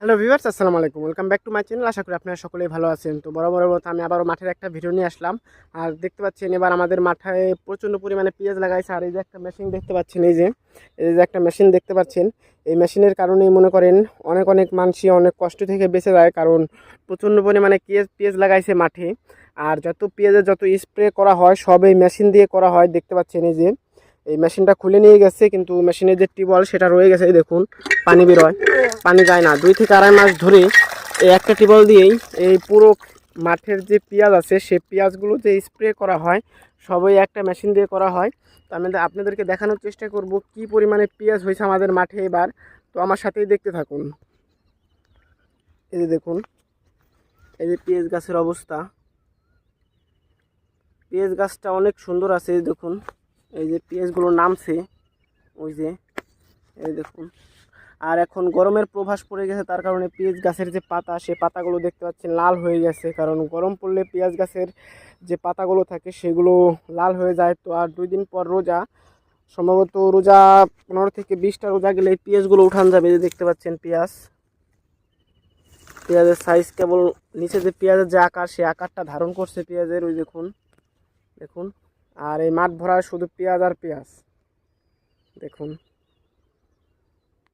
Hello viewers আসসালামু আলাইকুম। Welcome back to my channel আশা করি আপনারা সকলেই ভালো আছেন। তো বড় বড় আমি আবারও মাঠের একটা ভিডিও নিয়ে আসলাম। আর দেখতে পাচ্ছেন এবার আমাদের মাথায় প্রচণ্ড পরিমাণে পেঁয়াজ লাগাইছে। আর এই যে একটা মেশিন দেখতে পাচ্ছেন, এই যে এই যে একটা মেশিন দেখতে পাচ্ছেন। এই মেশিনের কারণেই মনে করেন অনেক অনেক মানুষই অনেক কষ্ট থেকে বেঁচে যায়। কারণ প্রচণ্ড পরিমাণে পেঁয়াজ পেঁয়াজ লাগাইছে মাঠে। আর যত পেঁয়াজের যত স্প্রে করা হয়, সব এই মেশিন দিয়ে করা হয়। দেখতে পাচ্ছেন এই যে এই মেশিনটা খুলে নিয়ে গেছে, কিন্তু মেশিনের যে টিউবওয়েল সেটা রয়ে গেছে দেখুন, পানি বেরোয়, পানি যায় না। দুই থেকে আড়াই মাস ধরে এই একটা টিউবওয়েল দিয়েই এই পুরো মাঠের যে পেঁয়াজ আছে, সেই পেঁয়াজগুলো যে স্প্রে করা হয়, সবই একটা মেশিন দিয়ে করা হয়। তো আমি আপনাদেরকে দেখানোর চেষ্টা করব কি পরিমাণে পেঁয়াজ হয়েছে আমাদের মাঠে এবার। তো আমার সাথেই দেখতে থাকুন। এই যে দেখুন, এই যে পেঁয়াজ গাছের অবস্থা। পেঁয়াজ গাছটা অনেক সুন্দর আছে দেখুন। এই যে পেঁয়াজগুলো নামছে, ওই যে, এই দেখুন। আর এখন গরমের প্রভাস পড়ে গেছে, তার কারণে পেঁয়াজ গাছের যে পাতা, সে পাতাগুলো দেখতে পাচ্ছেন লাল হয়ে গেছে। কারণ গরম পড়লে পেঁয়াজ গাছের যে পাতাগুলো থাকে, সেগুলো লাল হয়ে যায়। তো আর দুই দিন পর রোজা, সম্ভবত রোজা পনেরো থেকে বিশটা রোজা গেলে এই পেঁয়াজগুলো উঠান যাবে। যে দেখতে পাচ্ছেন পেঁয়াজ। পেঁয়াজের সাইজ কেবল নিচে যে পেঁয়াজের যে আকার সেই আকারটা ধারণ করছে পেঁয়াজের, ওই দেখুন। দেখুন। আর এই মাঠ ভরা শুধু পেঁয়াজ আর পেঁয়াজ। দেখুন।